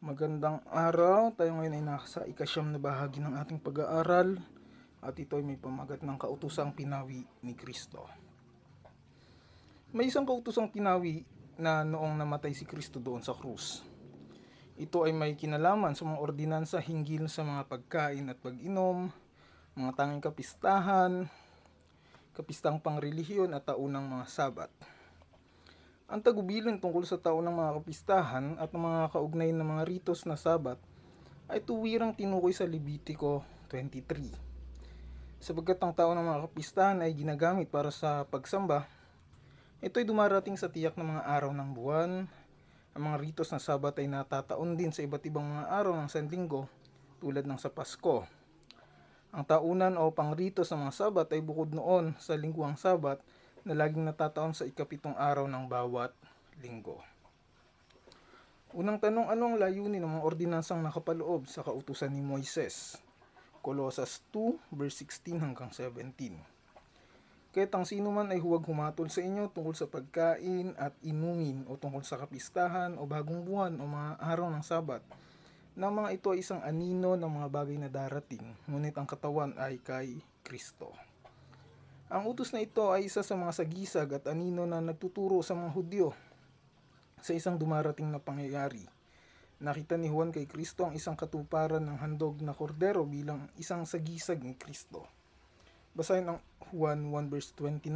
Magandang araw. Tayo ngayon ay nasa ikasyam na bahagi ng ating pag-aaral at ito ay may pamagat ng kautusang pinawi ni Kristo. May isang kautusang pinawi na noong namatay si Kristo doon sa krus. Ito ay may kinalaman sa mga ordinansa hinggil sa mga pagkain at pag-inom, mga tanging kapistahan, kapistang pangrelihiyon at taunang mga sabat. Ang tagubilin tungkol sa taon ng mga kapistahan at ng mga kaugnay ng mga ritos na sabat ay tuwirang tinukoy sa Levitico 23. Sapagkat ang taon ng mga kapistahan ay ginagamit para sa pagsamba, ito ay dumarating sa tiyak ng mga araw ng buwan. Ang mga ritos na sabat ay natataon din sa iba't ibang mga araw ng sanlinggo tulad ng sa Pasko. Ang taunan o pangritos ng mga sabat ay bukod noon sa lingguang sabat na laging natataon sa ikapitong araw ng bawat linggo. Unang tanong, ano ang layunin ng mga ordinansang nakapaloob sa kautusan ni Moises? Colossus 2, verse 16 hanggang 17. Kahit ang sino man ay huwag humatol sa inyo tungkol sa pagkain at inumin o tungkol sa kapistahan o bagong buwan o mga araw ng sabat, na mga ito ay isang anino ng mga bagay na darating, ngunit ang katawan ay kay Kristo. Ang utos na ito ay isa sa mga sagisag at anino na nagtuturo sa mga Hudyo sa isang dumarating na pangyayari. Nakita ni Juan kay Kristo ang isang katuparan ng handog na kordero bilang isang sagisag ni Kristo. Basahin ang Juan 1 verse 29.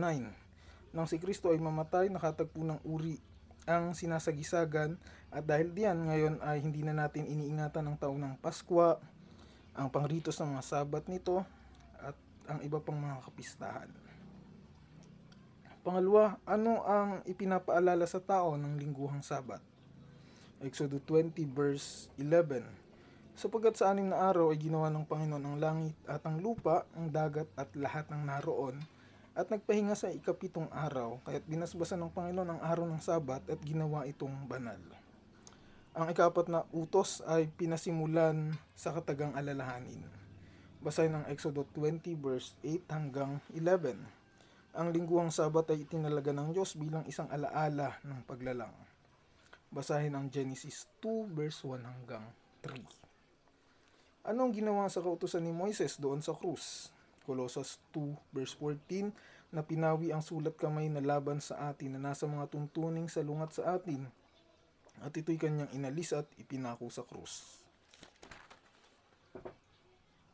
Nang si Kristo ay mamatay, nakatagpo ng uri ang sinasagisagan at dahil diyan ngayon ay hindi na natin iniingatan ang taong ng Paskwa, ang pangritos ng mga sabat nito at ang iba pang mga kapistahan. Pangalawa, ano ang ipinapaalala sa tao ng lingguhang sabat? Exodo 20 verse 11 Sapagkat sa anim na araw ay ginawa ng Panginoon ang langit at ang lupa, ang dagat at lahat ng naroon, at nagpahinga sa ikapitong araw, kaya't binasbasan ng Panginoon ang araw ng Sabat at ginawa itong banal. Ang ikapat na utos ay pinasimulan sa katagang alalahanin. Basahin ang Exodo 20 verse 8 hanggang 11. Ang lingguhang Sabat ay itinalaga ng Diyos bilang isang alaala ng paglalang. Basahin ang Genesis 2 verse 1 hanggang 3. Ano ang ginawa sa kautusan ni Moises doon sa krus? Colossus 2 verse 14 na pinawi ang sulat kamay na laban sa atin na nasa mga tuntuning salungat sa atin at ito'y kanyang inalis at ipinako sa krus.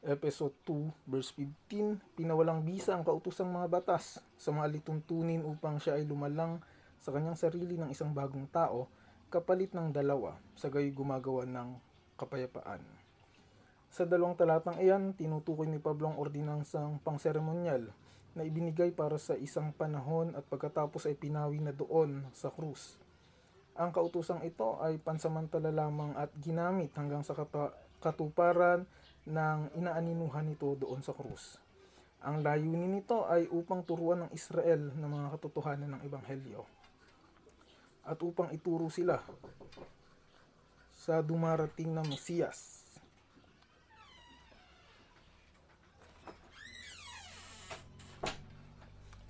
Episode 2 verse 15 Pinawalang bisa ang kautusang mga batas sa mga lituntunin upang siya ay lumalang sa kanyang sarili ng isang bagong tao kapalit ng dalawa sa gayoy gumagawa ng kapayapaan. Sa dalawang talatang iyan, tinutukoy ni Pablo ang ordinansang pangseremonyal na ibinigay para sa isang panahon at pagkatapos ay pinawi na doon sa krus. Ang kautusang ito ay pansamantala lamang at ginamit hanggang sa kata- katuparan ng inaaninuhan nito doon sa krus. Ang layunin nito ay upang turuan ng Israel ng mga katotohanan ng Ebanghelyo at upang ituro sila sa dumarating na Mesiyas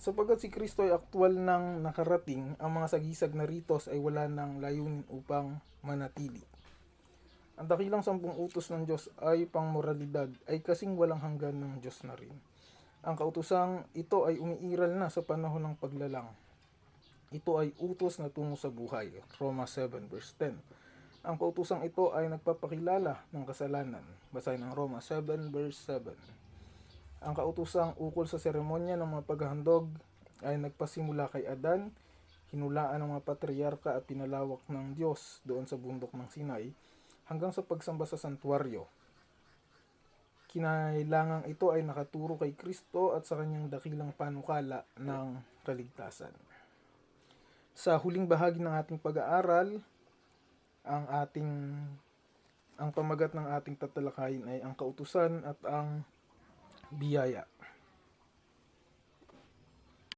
Sapagkat si Kristo ay aktwal ng nakarating, ang mga sagisag na ritos ay wala ng layunin upang manatili. Ang dakilang sampung utos ng Diyos ay pangmoralidad ay kasing walang hanggan ng Diyos na rin. Ang kautusang ito ay umiiral na sa panahon ng paglalang. Ito ay utos na tungo sa buhay. Roma 7 verse 10. Ang kautusang ito ay nagpapakilala ng kasalanan. Basahin ang Roma 7 verse 7. Ang kautusang ukol sa seremonya ng mga paghahandog ay nagpasimula kay Adan, hinulaan ng mga patriarka at pinalawak ng Diyos doon sa bundok ng Sinai hanggang sa pagsamba sa santuaryo. Kinailangang ito ay nakaturo kay Kristo at sa kanyang dakilang panukala ng kaligtasan. Sa huling bahagi ng ating pag-aaral, ang ating ang pamagat ng ating tatalakayin ay ang kautusan at ang biyaya.